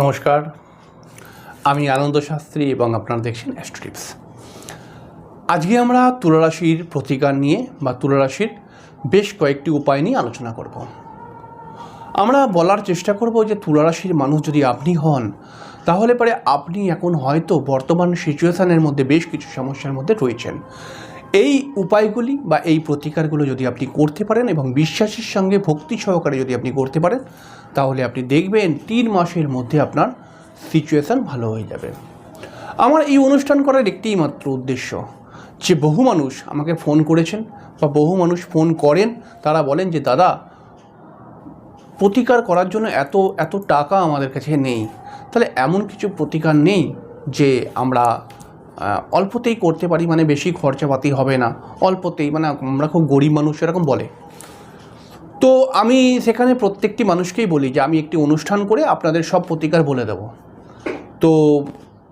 নমস্কার। আমি আনন্দ শাস্ত্রী এবং আপনারা দেখছেন অ্যাস্ট্রিপস আজকে আমরা তুলারাশির প্রতিকার নিয়ে বা তুলারাশির বেশ কয়েকটি উপায় নিয়ে আলোচনা করব। আমরা বলার চেষ্টা করব যে তুলারাশির মানুষ যদি আপনি হন, তাহলে পরে আপনি এখন হয়তো বর্তমান সিচুয়েশানের মধ্যে বেশ কিছু সমস্যার মধ্যে রয়েছেন। এই উপায়গুলি বা এই প্রতিকারগুলো যদি আপনি করতে পারেন এবং বিশ্বাসের সঙ্গে ভক্তি সহকারে যদি আপনি করতে পারেন, তাহলে আপনি দেখবেন তিন মাসের মধ্যে আপনার সিচুয়েশান ভালো হয়ে যাবে। আমার এই অনুষ্ঠান করার একটিই মাত্র উদ্দেশ্য যে বহু মানুষ আমাকে ফোন করেছেন বা বহু মানুষ ফোন করেন, তারা বলেন যে, দাদা, প্রতিকার করার জন্য এত এত টাকা আমাদের কাছে নেই। তাহলে এমন কিছু প্রতিকার নেই যে আমরা অল্পতেই করতে পারি মানে বেশি খরচাপাতি হবে না। অল্পতেই মানে আমরা খুব গরিব মানুষ, এরকম বলে। তো আমি সেখানে প্রত্যেকটি মানুষকেই বলি যে, আমি একটি অনুষ্ঠান করে আপনাদের সব প্রতিকার বলে দেব। তো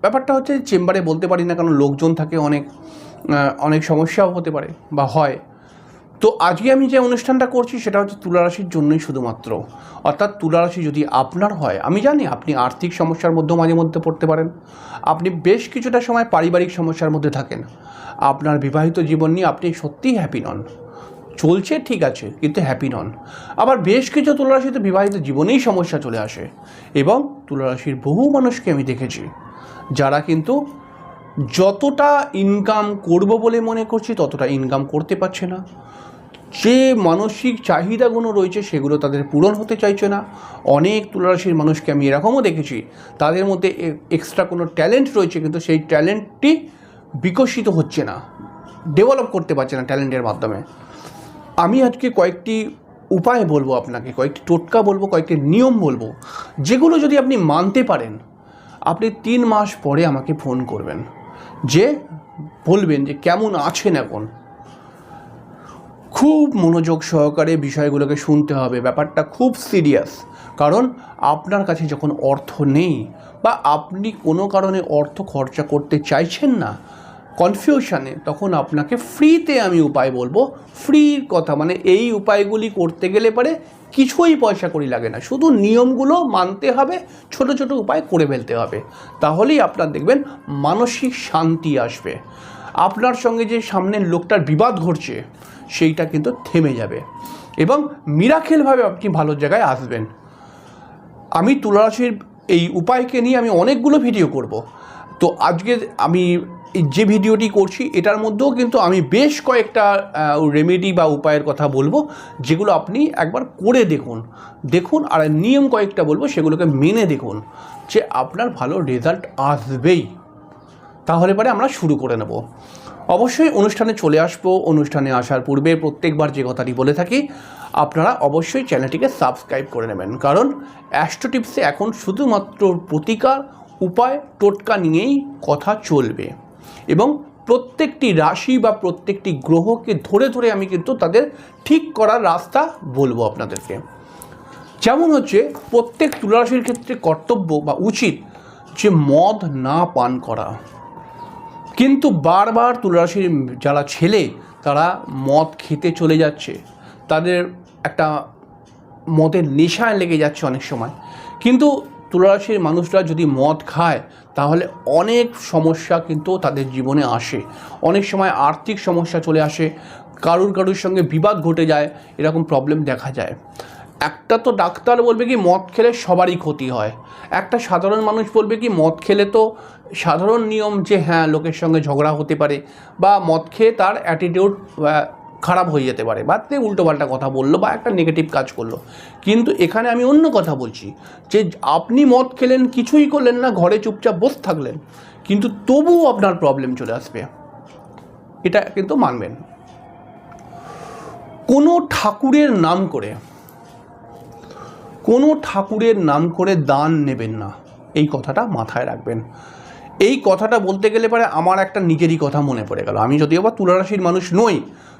ব্যাপারটা হচ্ছে, চেম্বারে বলতে পারি না কারণ লোকজন থাকে অনেক অনেক সমস্যাও হতে পারে বা হয়। তো আজকে আমি যে অনুষ্ঠানটা করছি সেটা হচ্ছে তুলারাশির জন্যই শুধুমাত্র। অর্থাৎ তুলারাশি যদি আপনার হয়, আমি জানি আপনি আর্থিক সমস্যার মধ্যেও মাঝে মধ্যে পড়তে পারেন। আপনি বেশ কিছুটা সময় পারিবারিক সমস্যার মধ্যে থাকেন। আপনার বিবাহিত জীবন নিয়ে আপনি সত্যিই হ্যাপি নন। চলছে ঠিক আছে, কিন্তু হ্যাপি নন। আবার বেশ কিছু তুলারাশিতে বিবাহিত জীবনেই সমস্যা চলে আসে এবং তুলারাশির বহু মানুষকে আমি দেখেছি, যারা কিন্তু যতটা ইনকাম করব বলে মনে করছি, ততটা ইনকাম করতে পারছে না। যে মানসিক চাহিদাগুলো রয়েছে সেগুলো তাদের পূরণ হতে চাইছে না। অনেক তুলারাশির মানুষকে আমি এরকমও দেখেছি, তাদের মধ্যে এক্সট্রা কোনো ট্যালেন্ট রয়েছে কিন্তু সেই ট্যালেন্টটি বিকশিত হচ্ছে না ডেভেলপ করতে পারছে না ট্যালেন্টের মাধ্যমে। আমি আজকে কয়েকটি উপায় বলব আপনাকে, কয়েকটি টোটকা বলব, কয়েকটি নিয়ম বলব, যেগুলো যদি আপনি মানতে পারেন, আপনি তিন মাস পরে আমাকে ফোন করবেন, যে বলবেন যে কেমন আছেন এখন? খুব মনোযোগ সহকারে বিষয়গুলোকে শুনতে হবে। ব্যাপারটা খুব সিরিয়াস কারণ আপনার কাছে যখন অর্থ নেই বা আপনি কোনো কারণে অর্থ খরচা করতে চাইছেন না কনফিউশনে তখন আপনাকে ফ্রিতে আমি উপায় বলব। ফ্রির কথা মানে এই উপায়গুলি করতে গেলে পারে কিছুই পয়সা করি লাগে না। শুধু নিয়মগুলো মানতে হবে, ছোট ছোট উপায় করে ফেলতে হবে। তাহলেই আপনার দেখবেন মানসিক শান্তি আসবে। আপনার সঙ্গে যে সামনের লোকটার বিবাদ ঘটছে, সেইটা কিন্তু থেমে যাবে। এবং মিরাকেলভাবে আপনি ভালো জায়গায় আসবেন। আমি তুলারাশির এই উপায়কে নিয়ে আমি অনেকগুলো ভিডিও করব। তো আজকে আমি যে ভিডিওটি করছি, এটার মধ্যেও কিন্তু আমি বেশ কয়েকটা রেমেডি বা উপায়ের কথা বলব, যেগুলো আপনি একবার করে দেখুন। দেখুন আর নিয়ম কয়েকটা বলব, সেগুলোকে মেনে দেখুন যে আপনার ভালো রেজাল্ট আসবেই। তাহলে পরে আমরা শুরু করে নেব। অবশ্যই অনুষ্ঠানে চলে আসব। অনুষ্ঠানে আসার পূর্বে প্রত্যেকবার যে কথাটি বলে থাকি, আপনারা অবশ্যই চ্যানেলটিকে সাবস্ক্রাইব করে নেবেন। কারণ অ্যাস্ট্রো টিপসে এখন শুধুমাত্র প্রতিকার, উপায়, টোটকা নিয়েই কথা চলবে। এবং প্রত্যেকটি রাশি বা প্রত্যেকটি গ্রহকে ধরে ধরে আমি কিন্তু তাদের ঠিক করার রাস্তা বলব আপনাদেরকে। যেমন হচ্ছে, প্রত্যেক তুলারাশির ক্ষেত্রে কর্তব্য বা উচিত যে মদ না পান করা। কিন্তু বারবার তুলারাশির যারা ছেলে, তারা মদ খেতে চলে যাচ্ছে। তাদের একটা মদের নেশায় লেগে যাচ্ছে অনেক সময়। কিন্তু তুলারাশির মানুষরা যদি মদ খায়, তাহলে অনেক সমস্যা কিন্তু তাদের জীবনে আসে। অনেক সময় আর্থিক সমস্যা চলে আসে, কারুর কারুর সঙ্গে বিবাদ ঘটে যায়, এরকম প্রবলেম দেখা যায়। একটা তো ডাক্তার বলবে কি, মদ খেলে সবারই ক্ষতি হয়। একটা সাধারণ মানুষ বলবে কি, মদ খেলে তো সাধারণ নিয়ম যে হ্যাঁ লোকের সঙ্গে ঝগড়া হতে পারে বা মদ খেয়ে তার অ্যাটিটিউড খারাপ হয়ে যেতে পারে। বা তে উল্টোপাল্টা কথা বলল বা একটা নেগেটিভ কাজ করল। কিন্তু এখানে আমি অন্য কথা বলছি যে, আপনি মদ খেলেন, কিছুই করলেন না, ঘরে চুপচাপ বসে থাকলেন, কিন্তু তবুও আপনার প্রবলেম চলে আসবে। এটা কিন্তু মানবেন। কোনো ঠাকুরের নাম করে কোনো ঠাকুরের নাম করে দান নেবেন না। এই কথাটা মাথায় রাখবেন। এই কথাটা বলতে গেলে পরে আমার একটা নিজেরই কথা মনে পড়ে গেল। আমি যদিও বা তুলারাশির মানুষ নই,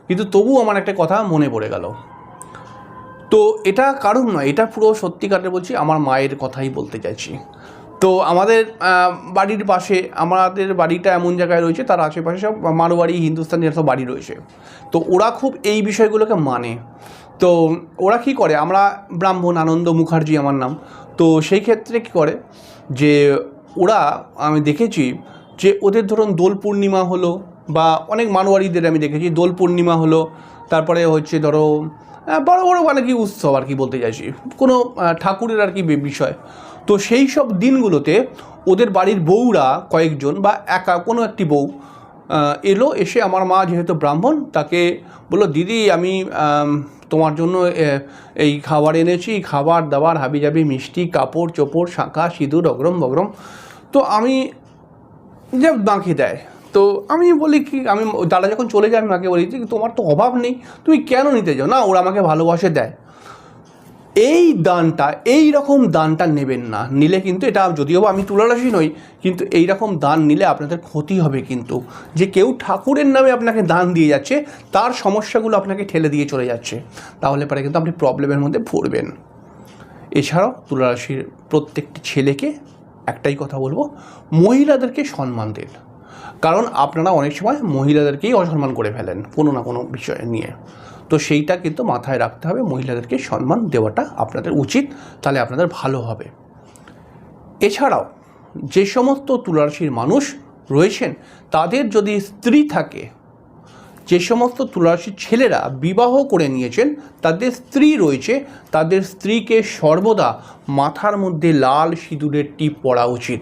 কিন্তু তবুও আমার একটা কথা মনে পড়ে গেল। তো এটা কারণ নয়, এটা পুরো সত্যিকারে বলছি আমার মায়ের কথাই বলতে চাইছি। তো আমাদের বাড়ির পাশে, আমাদের বাড়িটা এমন জায়গায় রয়েছে, তার আশেপাশে সব মারোয়াড়ি হিন্দুস্তানি সব বাড়ি রয়েছে। তো ওরা খুব এই বিষয়গুলোকে মানে। তো ওরা কি করে? আমরা ব্রাহ্মণ, আনন্দ মুখার্জি আমার নাম। তো সেই ক্ষেত্রে কী করে যে ওরা, আমি দেখেছি যে ওদের ধরুন দোল পূর্ণিমা হলো বা অনেক মানোয়ারিদের আমি দেখেছি, দোল পূর্ণিমা হলো, তারপরে হচ্ছে ধরো বড় বড় মানে কি উৎসব আর কি বলতে চাইছি। কোনো ঠাকুরের আর কি বিষয়। তো সেই সব দিনগুলোতে ওদের বাড়ির বউরা কয়েকজন বা একা কোনো একটি বউ এলো, এসে আমার মা যেহেতু ব্রাহ্মণ, তাকে বলল, দিদি আমি জন্য এই খাবার এনেছি, খাবার দাবার, হাবিজাবি, মিষ্টি, কাপড়, চোপড়, শাঁখা, সিঁদুর, অগ্রম, বগরম। তো আমি, যে বাঁকি দেয়। তো আমি বলি কি, আমি, দাদা যখন চলে যায়, আমি মাকে বলি যে, তোমার তো অভাব নেই, তুমি কেন নিতে যাও? না, ওরা আমাকে ভালোবাসে, দেয়। এই দানটা, এই রকম দানটা নেবেন না। নিলে কিন্তু এটা যদিও আমি তুলারাশি নই, কিন্তু এই রকম দান নিলে আপনাদের ক্ষতি হবে কিন্তু। যে কেউ ঠাকুরের নামে আপনাকে দান দিয়ে যাচ্ছে, তার সমস্যাগুলো আপনাকে ঠেলে দিয়ে চলে যাচ্ছে। তাহলে পরে কিন্তু আপনি প্রবলেমের মধ্যে পড়বেন। এছাড়াও তুলারাশির প্রত্যেকটি ছেলেকে একটাই কথা বলব, মহিলাদেরকে সম্মান দিন। কারণ আপনারা অনেক সময় মহিলাদেরকেই অসম্মান করে ফেলেন কোনো না কোনো বিষয় নিয়ে। তো সেইটা কিন্তু মাথায় রাখতে হবে, মহিলাদেরকে সম্মান দেওয়াটা আপনাদের উচিত, তাহলে আপনাদের ভালো হবে। এছাড়াও, যে সমস্ত তুলারাশির মানুষ রয়েছেন, তাদের যদি স্ত্রী থাকে, যে সমস্ত তুলারাশির ছেলেরা বিবাহ করে নিয়েছেন, তাদের স্ত্রী রয়েছে, তাদের স্ত্রীকে সর্বদা মাথার মধ্যে লাল সিঁদুরের টিপ পরা উচিত।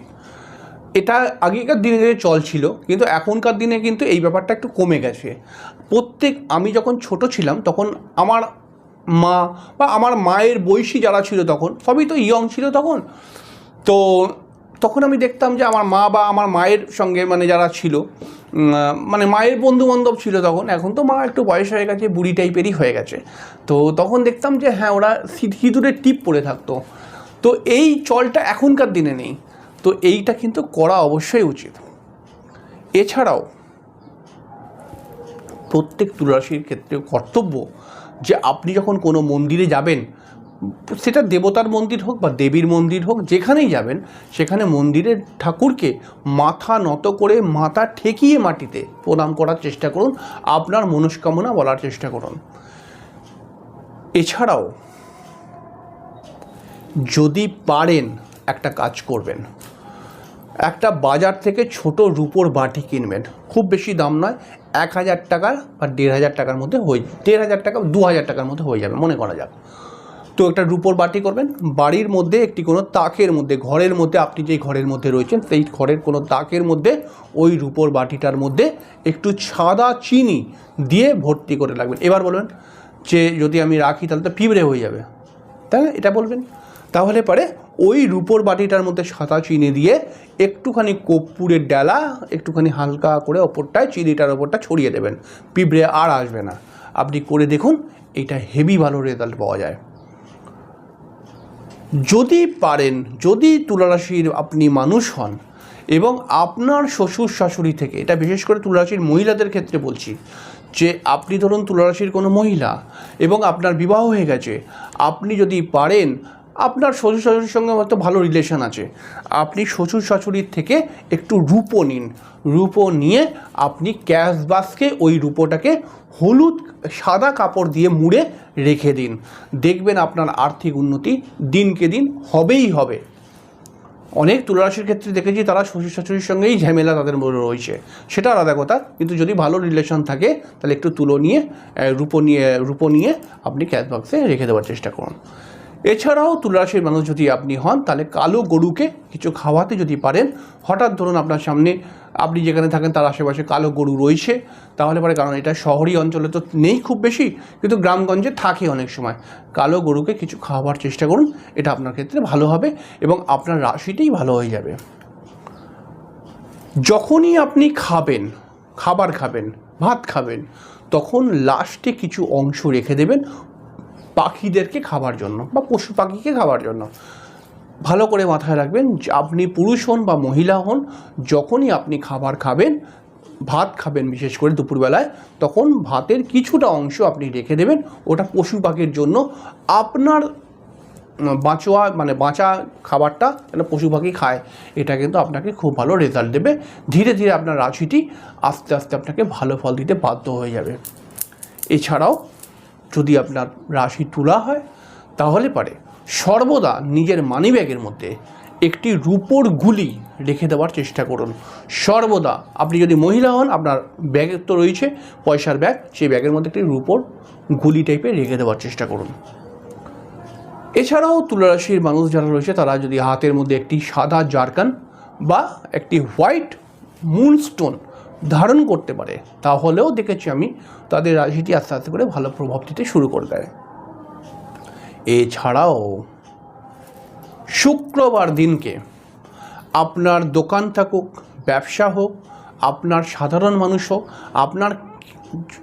এটা আগেকার দিনে যে চল ছিল কিন্তু এখনকার দিনে কিন্তু এই ব্যাপারটা একটু কমে গেছে। প্রত্যেক, আমি যখন ছোট ছিলাম, তখন আমার মা বা আমার মায়ের বয়সী যারা ছিল তখন, সবই তো ইয়ং ছিল তখন। তো তখন আমি দেখতাম যে আমার মা বা আমার মায়ের সঙ্গে মানে যারা ছিল মানে মায়ের বন্ধু বান্ধব ছিল তখন, এখন তো মা একটু বয়স হয়ে গেছে, বুড়ি টাইপেরই হয়ে গেছে। তো তখন দেখতাম যে হ্যাঁ ওরা সিঁদুরের টিপ পরে থাকতো। তো এই চলটা এখনকার দিনে নেই। তো এইটা কিন্তু করা অবশ্যই উচিত। এছাড়াও, প্রত্যেক তুলারাশির ক্ষেত্রে কর্তব্য যে আপনি যখন কোনো মন্দিরে যাবেন, সেটা দেবতার মন্দির হোক বা দেবীর মন্দির হোক, যেখানেই যাবেন, সেখানে মন্দিরের ঠাকুরকে মাথা নত করে মাথা ঠেকিয়ে মাটিতে প্রণাম করার চেষ্টা করুন, আপনার মনস্কামনা বলার চেষ্টা করুন। এছাড়াও, যদি পারেন একটা কাজ করবেন। একটা বাজার থেকে ছোট রূপোর বাটি কিনবেন। খুব বেশি দাম নয়, এক হাজার টাকার বা দেড় হাজার টাকার মধ্যে হয়ে, দেড় হাজার টাকা, দু হাজার টাকার মধ্যে হয়ে যাবে, মনে করা যাক। তো একটা রূপোর বাটি করবেন, বাড়ির মধ্যে একটি কোনো তাকের মধ্যে, ঘরের মধ্যে, আপনি যেই ঘরের মধ্যে রয়েছেন, সেই ঘরের কোনো তাকের মধ্যে, ওই রূপোর বাটিটার মধ্যে একটু সাদা চিনি দিয়ে ভর্তি করে রাখবেন। এবার বলবেন যে, যদি আমি রাখি, তাহলে তো পিঁপড়ে হয়ে যাবে। তাই এটা বলবেন। তাহলে পরে ওই রূপোর বাটিটার মধ্যে সাদা চিনি দিয়ে একটুখানি কর্পূরের ডালা, একটুখানি হালকা করে ওপরটায় চিনিটার ওপরটা ছড়িয়ে দেবেন। পিঁপড়ে আর আসবে না। আপনি করে দেখুন, এটা হেভি ভালো রেজাল্ট পাওয়া যায়। যদি পারেন, যদি তুলারাশির আপনি মানুষ হন এবং আপনার শ্বশুর শাশুড়ি থেকে, এটা বিশেষ করে তুলারাশির মহিলাদের ক্ষেত্রে বলছি, যে আপনি ধরুন তুলারাশির কোনো মহিলা এবং আপনার বিবাহ হয়ে গেছে, আপনি যদি পারেন আপনার শ্বশুর শাশুড়ির সঙ্গে হয়তো ভালো রিলেশন আছে। আপনি শ্বশুর শাশুড়ির থেকে একটু রূপো নিন। রূপো নিয়ে আপনি ক্যাশ বাসকে ওই রূপোটাকে হলুদ, সাদা কাপড় দিয়ে মুড়ে রেখে দিন। দেখবেন আপনার আর্থিক উন্নতি দিনকে দিন হবেই হবে। অনেক তুলারাশির ক্ষেত্রে দেখেছি তারা শ্বশুর শাশুড়ির সঙ্গেই ঝামেলা তাদের মনে রয়েছে। সেটা আলাদা কথা, কিন্তু যদি ভালো রিলেশন থাকে, তাহলে একটু তুলো নিয়ে রূপো নিয়ে রূপো নিয়ে আপনি ক্যাশ বক্সে রেখে দেওয়ার চেষ্টা করুন। এছাড়াও তুলারাশির মানুষ যদি আপনি হন, তাহলে কালো গরুকে কিছু খাওয়াতে যদি পারেন, হঠাৎ ধরুন আপনার সামনে আপনি যেখানে থাকেন, তার আশেপাশে কালো গরু রয়েছে, তাহলে পরে কারণ এটা শহরি অঞ্চলে তো নেই খুব বেশি, কিন্তু গ্রামগঞ্জে থাকে অনেক সময়। কালো গরুকে কিছু খাওয়াবার চেষ্টা করুন, এটা আপনার ক্ষেত্রে ভালো হবে এবং আপনার রাশিটাই ভালো হয়ে যাবে। যখনই আপনি খাবেন, খাবার খাবেন, ভাত খাবেন, তখন লাস্টে কিছু অংশ রেখে দেবেন পাখিদেরকে খাবার জন্য বা পশু পাখিকে খাবার জন্য। ভালো করে মাথায় রাখবেন আপনি পুরুষ হন বা মহিলা হন, যখনই আপনি খাবার খাবেন, ভাত খাবেন বিশেষ করে দুপুরবেলায়, তখন ভাতের কিছুটা অংশ আপনি রেখে দেবেন। ওটা পশু পাখির জন্য আপনার বাঁচোয়া মানে বাঁচা খাবারটা যেন পশু পাখি খায়, এটা কিন্তু আপনাকে খুব ভালো রেজাল্ট দেবে। ধীরে ধীরে আপনার রাশিটি আস্তে আস্তে আপনাকে ভালো ফল দিতে বাধ্য হয়ে যাবে। এছাড়াও যদি আপনার রাশি তুলা হয়, তাহলে পারে। সর্বদা নিজের মানিব্যাগের মধ্যে একটি রূপোর গুলি রেখে দেওয়ার চেষ্টা করুন। সর্বদা আপনি যদি মহিলা হন, আপনার ব্যাগে তো রয়েছে, পয়সার ব্যাগ, সেই ব্যাগের মধ্যে একটি রূপোর গুলি টাইপের রেখে দেওয়ার চেষ্টা করুন। এছাড়াও তুলারাশির মানুষ যারা রয়েছে, তারা যদি হাতের মধ্যে একটি সাদা জারকান বা একটি হোয়াইট মুনস্টোন ধারণ করতে পারে, তাহলেও দেখেছি আমি তাদের রাশিটি আস্তে আস্তে করে ভালো প্রভাব দিতে শুরু করে দেয়। এছাড়াও শুক্রবার দিনকে আপনার দোকান থাকুক, ব্যবসা হোক, আপনার সাধারণ মানুষ হোক, আপনার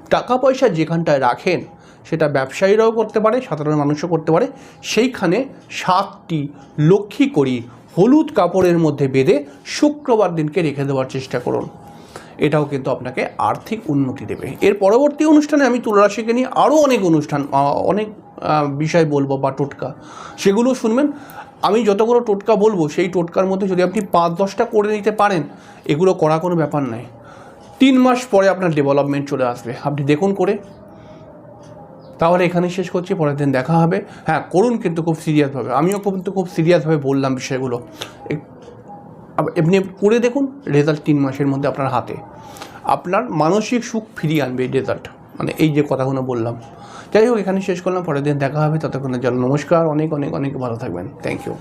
টাকা পয়সা যেখানটায় রাখেন, সেটা ব্যবসায়ীরাও করতে পারে, সাধারণ মানুষও করতে পারে। সেইখানে সাতটি লক্ষ্মী করি হলুদ কাপড়ের মধ্যে বেঁধে শুক্রবার দিনকে রেখে দেওয়ার চেষ্টা করুন। এটাও কিন্তু আপনাকে আর্থিক উন্নতি দেবে। এর পরবর্তী অনুষ্ঠানে আমি তুলারাশিকে নিয়ে আরও অনেক অনুষ্ঠান অনেক বিষয় বলব বা টোটকা, সেগুলো শুনবেন। আমি যতগুলো টোটকা বলব, সেই টোটকার মধ্যে যদি আপনি পাঁচ দশটা করে নিতে পারেন, এগুলো করা কোনো ব্যাপার নয় তিন মাস পরে আপনার ডেভেলপমেন্ট চলে আসবে। আপনি দেখুন করে। তাহলে এখানে শেষ করছি, পরের দিন দেখা হবে। হ্যাঁ করুন কিন্তু খুব সিরিয়াসভাবে আমিও কিন্তু খুব সিরিয়াসভাবে বললাম বিষয়গুলো। এমনি করে দেখুন রেজাল্ট তিন মাসের মধ্যে আপনার হাতে। আপনার মানসিক সুখ ফিরিয়ে আনবে এই রেজাল্ট মানে এই যে কথাগুলো বললাম। যাই হোক, এখানে শেষ করলাম। পরের দিন দেখা হবে। ততক্ষণের জন্য নমস্কার। অনেক অনেক অনেক ভালো থাকবেন। Thank you